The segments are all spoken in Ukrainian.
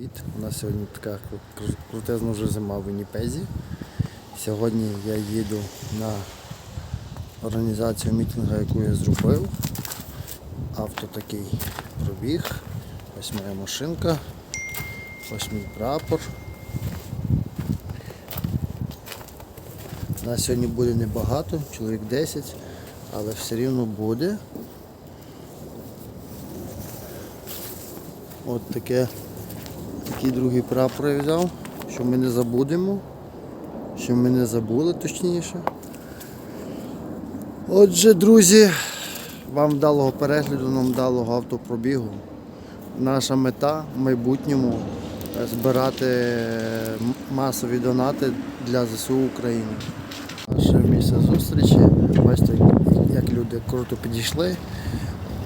Привіт! У нас сьогодні така крутезна вже зима в Вінніпезі. Сьогодні я їду на організацію мітингу, яку я зробив. Авто такий пробіг. Ось моя машинка, ось мій прапор. Нас сьогодні буде небагато, чоловік 10, але все рівно буде. От таке, такий другий прапор я взяв, що ми не забудемо, що ми не забули точніше. Отже, друзі, вам вдалого перегляду, нам вдалого автопробігу. Наша мета в майбутньому збирати масові донати для ЗСУ України. Наше місце зустрічі. Бачите, як люди круто підійшли,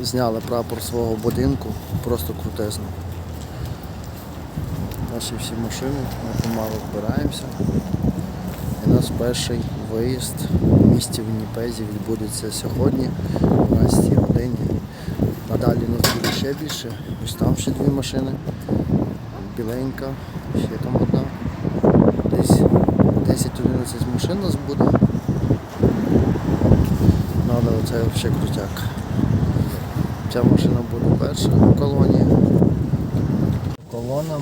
зняли прапор свого будинку, просто крутезно. Наші всі машини, ми помалу збираємося. І наш перший виїзд в місті Вінніпезі відбудеться сьогодні о 12 годині. Надалі нас буде ще більше. Ось там ще дві машини. Біленька, ще там одна. Десь 10-11 машин нас буде. Ну, але оце взагалі крутяк. Ця машина буде перша в колоні. Колона.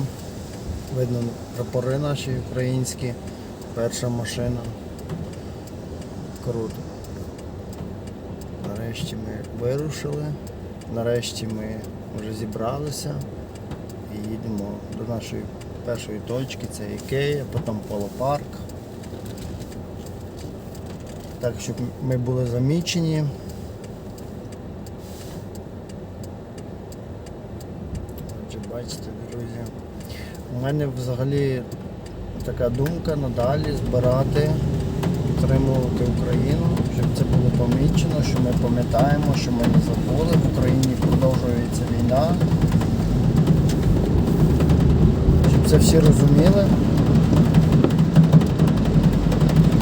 Видно прапори наші українські. Перша машина. Круто. Нарешті ми вирушили. Нарешті ми вже зібралися і їдемо до нашої першої точки, це Ікея, потім Полопарк. Так, щоб ми були замічені. Отже, бачите, друзі. У мене взагалі така думка надалі збирати, підтримувати Україну, щоб це було помічено, що ми пам'ятаємо, що ми не забули. В Україні продовжується війна. Щоб це всі розуміли.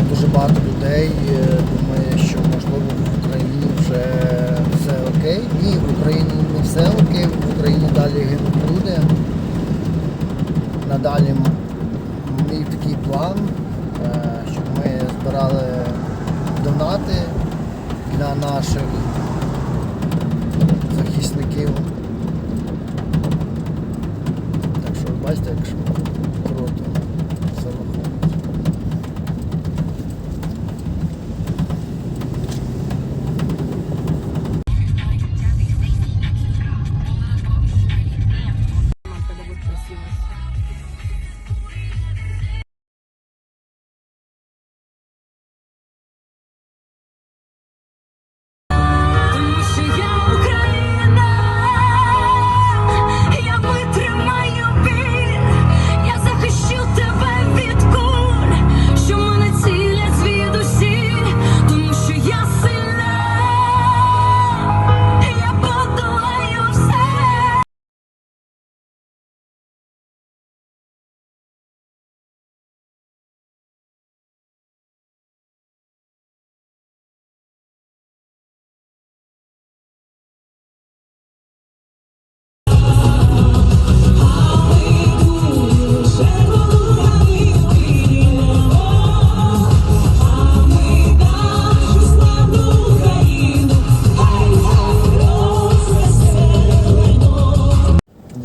Дуже багато людей е, думає, що можливо в Україні вже все окей. Ні, в Україні не все окей, в Україні далі гинуть люди. Надалі м- мій такий план, е, щоб ми збирали донати для наших захисників. Так що бачите, як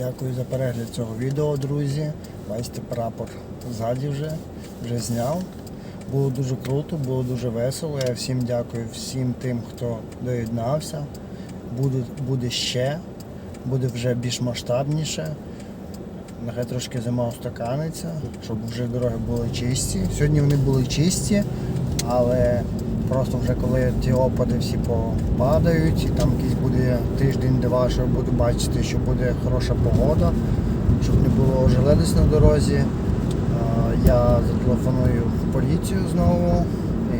Дякую за перегляд цього відео, друзі. Бачите, прапор ззаді вже, вже зняв. Було дуже круто, було дуже весело. Я всім дякую всім тим, хто доєднався. Буде, буде ще, буде вже більш масштабніше. Нехай трошки зима устаканиться, щоб вже дороги були чисті. Сьогодні вони були чисті, але просто вже коли ті опади всі попадають, і там якийсь буде тиждень-два, що буду бачити, що буде хороша погода, щоб не було ожеледиць на дорозі. Я зателефоную в поліцію знову і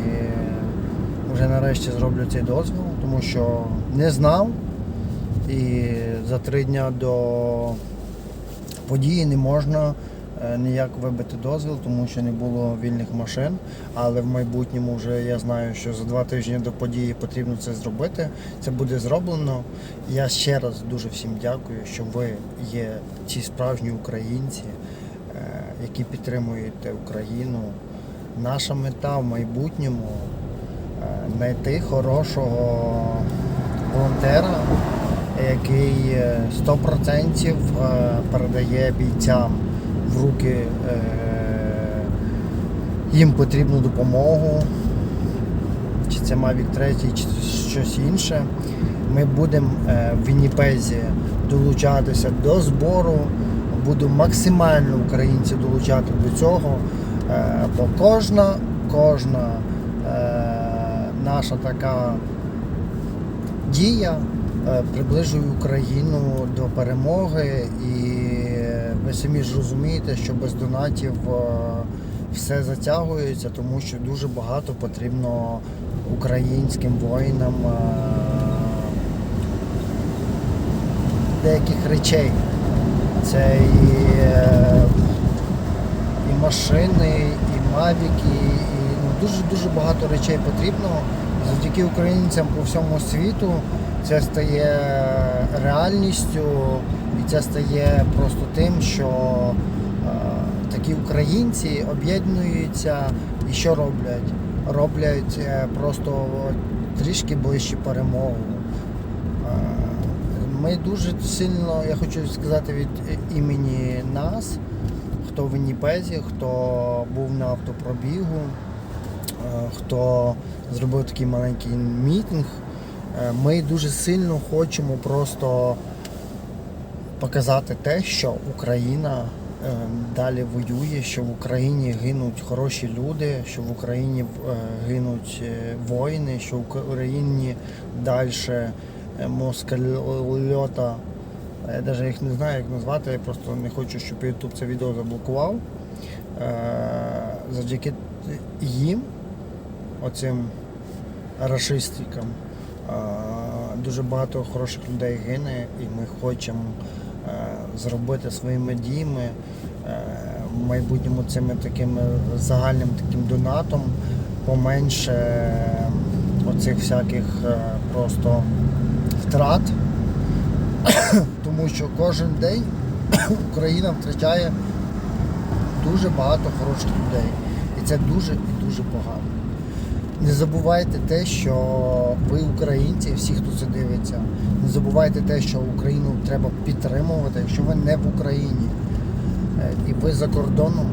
вже нарешті зроблю цей дозвіл, тому що не знав. І за три дня до події не можна ніяк вибити дозвіл, тому що не було вільних машин. Але в майбутньому вже я знаю, що за два тижні до події потрібно це зробити. Це буде зроблено. Я ще раз дуже всім дякую, що ви є ті справжні українці, е, які підтримуєте Україну. Наша мета в майбутньому е, знайти хорошого волонтера, який е, 100% е, передає бійцям руки е, їм потрібну допомогу, чи це Mavic 3, чи щось інше. Ми будемо е, в Вінніпезі долучатися до збору, буду максимально українців долучати до цього, е, бо кожна, кожна наша така дія приближує Україну до перемоги, і ви самі ж розумієте, що без донатів е, все затягується, тому що дуже багато потрібно українським воїнам е, деяких речей. Це і, е, і машини, і мавіки, і ну, дуже дуже багато речей потрібно. Завдяки українцям по всьому світу це стає реальністю, і це стає просто тим, що е, такі українці об'єднуються і що роблять? Роблять е, просто трішки ближче перемогу. Е, Ми дуже сильно, я хочу сказати від імені нас, хто в Вінніпезі, хто був на автопробігу, хто зробив такий маленький мітинг. Е, Ми дуже сильно хочемо просто показати те, що Україна е, далі воює, що в Україні гинуть хороші люди, що в Україні е, гинуть воїни, що в Україні далі москальота. Я навіть їх не знаю, як назвати, я просто не хочу, щоб YouTube це відео заблокував. Завдяки їм, оцим рашистикам, е, дуже багато хороших людей гине, і ми хочемо е, зробити своїми діями е, в майбутньому цими такими загальним таким донатом поменше оцих всяких е, просто втрат, тому що кожен день Україна втрачає дуже багато хороших людей. І це дуже і дуже погано. Не забувайте те, що ви українці, всі, хто це дивиться, не забувайте те, що Україну треба підтримувати, якщо ви не в Україні е, і ви за кордоном,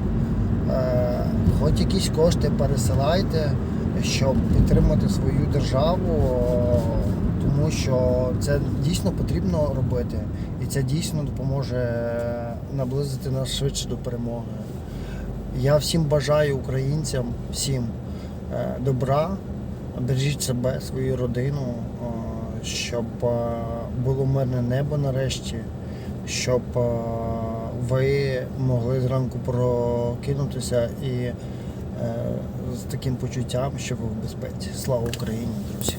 е, хоч якісь кошти пересилайте, щоб підтримати свою державу, тому що це дійсно потрібно робити. І це дійсно допоможе наблизити нас швидше до перемоги. Я всім бажаю українцям, всім е, добра, бережіть себе, свою родину, е, щоб е, було мирне небо нарешті, щоб е, ви могли зранку прокинутися і е, з таким почуттям, що ви в безпеці. Слава Україні, друзі!